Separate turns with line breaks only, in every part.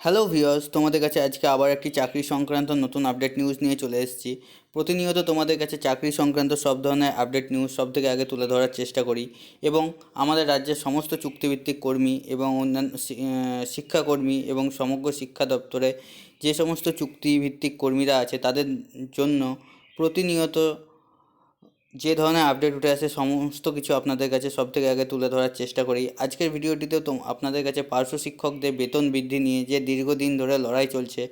Hello viewers তোমাদের কাছে আজকে আবার একটি চাকরি সংক্রান্ত নতুন আপডেট নিউজ নিয়ে চলে এসেছি। প্রতিনিয়ত তোমাদের কাছে চাকরি সংক্রান্ত সব ধরনের আপডেট নিউজ সব থেকে আগে তুলে ধরার চেষ্টা করি এবং আমাদের রাজ্যের সমস্ত চুক্তিভিত্তিক কর্মী এবং অন্যান্য শিক্ষাকর্মী এবং সমগ্র শিক্ষা দপ্তরে যে সমস্ত চুক্তিভিত্তিক কর্মীরা আছে তাদের জন্য প্রতিনিয়ত যে ধরনের আপডেট উঠে আসে, সমস্ত কিছু আপনাদের কাছে সব থেকে আগে তুলে ধরার চেষ্টা করি। আজকের ভিডিওটিতেও তো আপনাদের কাছে পার্শ্ব শিক্ষকদের বেতন বৃদ্ধি নিয়ে যে দীর্ঘদিন ধরে লড়াই চলছে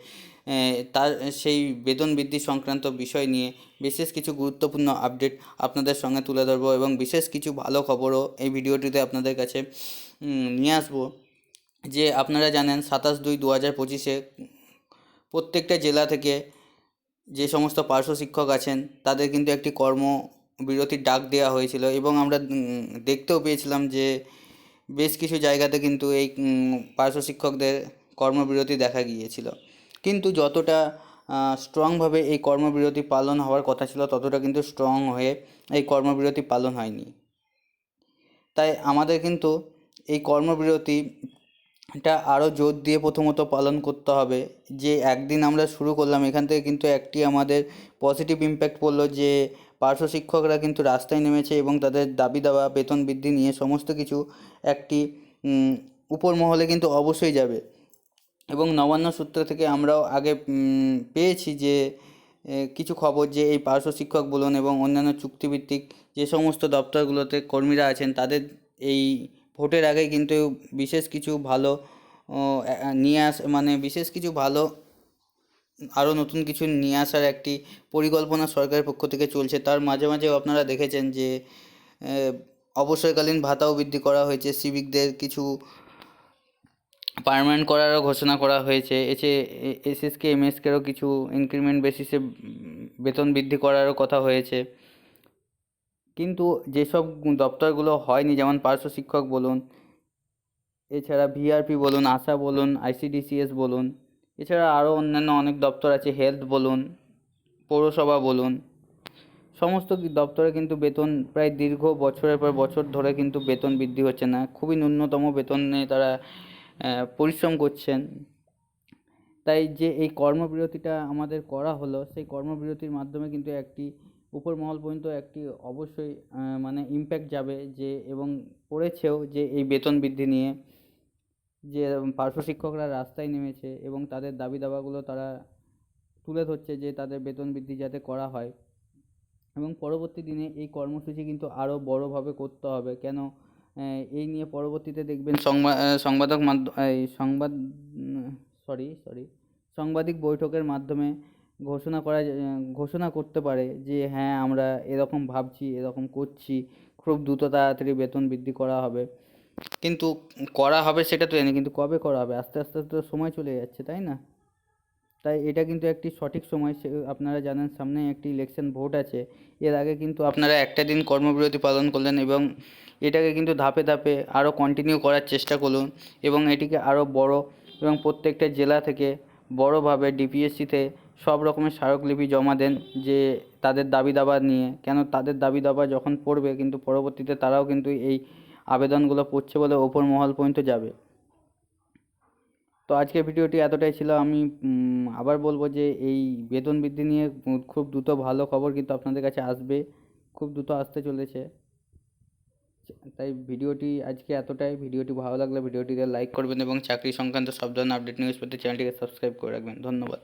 তার, সেই বেতন বৃদ্ধি সংক্রান্ত বিষয় নিয়ে বিশেষ কিছু গুরুত্বপূর্ণ আপডেট আপনাদের সঙ্গে তুলে ধরবো এবং বিশেষ কিছু ভালো খবরও এই ভিডিওটিতে আপনাদের কাছে নিয়ে আসব। যে আপনারা জানেন, সাতাশ দুই দু হাজার পঁচিশে প্রত্যেকটা জেলা থেকে যে সমস্ত পার্শ্ব শিক্ষক আছেন, তাদের কিন্তু একটি কর্ম বিরতির ডাক দেওয়া হয়েছিল এবং আমরা দেখতেও পেয়েছিলাম যে বেশ কিছু জায়গাতে কিন্তু এই পার্শ্ব শিক্ষকদের কর্মবিরতি দেখা গিয়েছিল। কিন্তু যতটা স্ট্রংভাবে এই কর্মবিরতি পালন হওয়ার কথা ছিল, ততটা কিন্তু স্ট্রং হয়ে এই কর্মবিরতি পালন হয়নি। তাই আমাদের কিন্তু এই কর্মবিরতি এটা আরও জোর দিয়ে প্রথমত পালন করতে হবে যে একদিন আমরা শুরু করলাম, এখান থেকে কিন্তু একটি আমাদের পজিটিভ ইম্প্যাক্ট পড়ল যে পার্শ্ব শিক্ষকরা কিন্তু রাস্তায় নেমেছে এবং তাদের দাবি দাওয়া বেতন বৃদ্ধি নিয়ে সমস্ত কিছু একটি উপর মহলে কিন্তু অবশ্যই যাবে। এবং নবান্ন সূত্র থেকে আমরাও আগে পেয়েছি যে কিছু খবর যে এই পার্শ্ব শিক্ষক বলুন এবং অন্যান্য চুক্তিভিত্তিক যে সমস্ত দপ্তরগুলোতে কর্মীরা আছেন, তাদের এই ভোটের আগে কিন্তু বিশেষ কিছু ভালো নিয়ে আস মানে বিশেষ কিছু ভালো আরও নতুন কিছু নিয়ে আসার একটি পরিকল্পনা সরকারের পক্ষ থেকে চলছে। তার মাঝে মাঝেও আপনারা দেখেছেন যে অবসরকালীন ভাতাও বৃদ্ধি করা হয়েছে। সিভিকদের কিছু পার্মানেন্ট করারও ঘোষণা করা হয়েছে। এসে এসএসকে, এমএসকেরও কিছু ইনক্রিমেন্ট বেসিসে বেতন বৃদ্ধি করারও কথা হয়েছে। কিন্তু যেসব দপ্তরগুলো হয়নি, যেমন পার্শ্ব শিক্ষক বলুন, এছাড়া ভিআরপি বলুন, আশা বলুন, আইসিডিসিএস বলুন এছাড়া আরও অন্যান্য অনেক দপ্তর আছে হেলথ বলুন, পৌরসভা বলুন, সমস্ত দপ্তরে কিন্তু বেতন প্রায় দীর্ঘ বছরের পর বছর ধরে কিন্তু বেতন বৃদ্ধি হচ্ছে না, খুবই ন্যূনতম বেতনে তারা পরিশ্রম করছেন। তাই যে এই কর্মবিরতিটা আমাদের করা হলো, সেই কর্মবিরতির মাধ্যমে কিন্তু একটি উপর মহল পর্যন্ত একটি অবশ্যই মানে ইম্প্যাক্ট যাবে যে এবং পড়েছেও যে এই বেতন বৃদ্ধি নিয়ে। যে পার্শ্ব শিক্ষকরা রাস্তায় নেমেছে এবং তাদের দাবি দাবাগুলো তারা তুলে ধরছে যে তাদের বেতন বৃদ্ধি যাতে করা হয়। এবং পরবর্তী দিনে এই কর্মসূচি কিন্তু আরও বড়োভাবে করতে হবে। কেন? এই নিয়ে পরবর্তীতে দেখবেন সংবাদ সংবাদক মাধ্যম এই সংবাদ, সরি সরি, সাংবাদিক বৈঠকের মাধ্যমে ঘোষণা করা ঘোষণা করতে পারে যে হ্যাঁ আমরা এরকম ভাবছি, এরকম করছি। খুব দ্রুত তাড়াতাড়ি বেতন বৃদ্ধি করা হবে। কিন্তু করা হবে সেটা তো জানি, কিন্তু কবে করা হবে? আস্তে আস্তে তো সময় চলে যাচ্ছে, তাই না? তাই এটা কিন্তু একটি সঠিক সময়, সে আপনারা জানেন সামনে একটি ইলেকশন ভোট আছে। এর আগে কিন্তু আপনারা একটা দিন কর্মবিরতি পালন করলেন এবং এটাকে কিন্তু ধাপে ধাপে আরও কন্টিনিউ করার চেষ্টা করুন এবং এটিকে আরও বড় এবং প্রত্যেকটা জেলা থেকে বড়োভাবে ডিপিএসসিতে সব রকমের স্মারকলিপি জমা দেন যে তাদের দাবি দাবা নিয়ে। কেন তাদের দাবি দাবা যখন পড়বে কিন্তু পরবর্তীতে তারাও কিন্তু এই আবেদনগুলো পড়ছে বলে ওপর মহল পর্যন্ত যাবে। তো আজকের ভিডিওটি এতটাই ছিল। আমি আবার বলব যে এই বেতন বৃদ্ধি নিয়ে খুব দ্রুত ভালো খবর কিন্তু আপনাদের কাছে আসবে। খুব দ্রুত আসতে চলেছে। তাই ভিডিওটি আজকে এতটাই। ভিডিওটি ভালো লাগলে ভিডিওটিতে লাইক করবেন এবং চাকরি সংক্রান্ত সব ধরনের আপডেট নিউজ পেতে চ্যানেলটিকে সাবস্ক্রাইব করে রাখবেন। ধন্যবাদ।